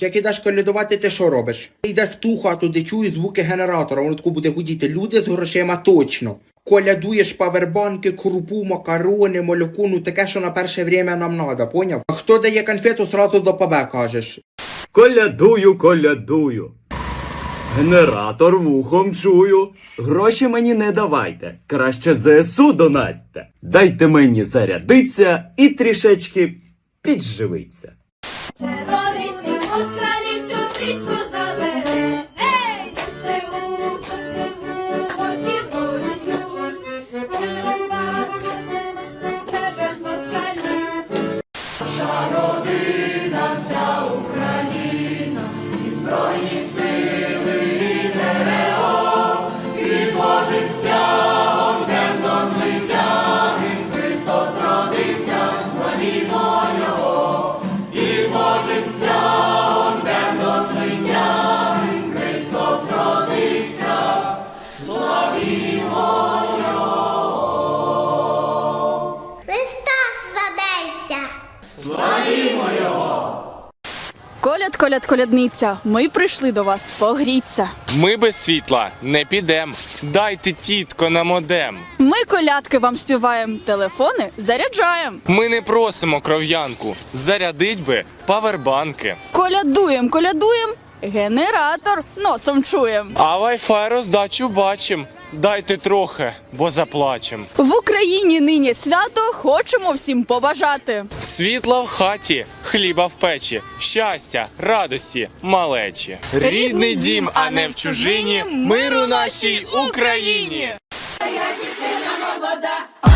Як ідеш колядувати, ти що робиш? Ти йдеш в ту хату, де чуєш звуки генератора, воно таку буде гудіти. Люди з грошима точно. Колядуєш павербанки, крупу, макарони, молоко, ну таке, що на перше время нам надо, поняв? А хто дає конфету, сразу до ПБ кажеш. Колядую, колядую. Генератор вухом чую. Гроші мені не давайте. Краще ЗСУ донатьте. Дайте мені зарядиться і трішечки підживиться. Lord. Коляд, коляд, колядниця, ми прийшли до вас погріться. Ми без світла не підем. Дайте тітко на модем. Ми колядки вам співаємо, телефони заряджаємо. Ми не просимо кров'янку. Зарядить би павербанки. Колядуєм, колядуєм, Генератор носом чуєм. А Wi-Fi роздачу бачим. Дайте трохи, бо заплачем. В Україні нині свято хочемо всім побажати. Світла в хаті, хліба в печі, щастя, радості, малечі. Рідний дім, а не в чужині. Миру нашій Україні. Я дівчина молода.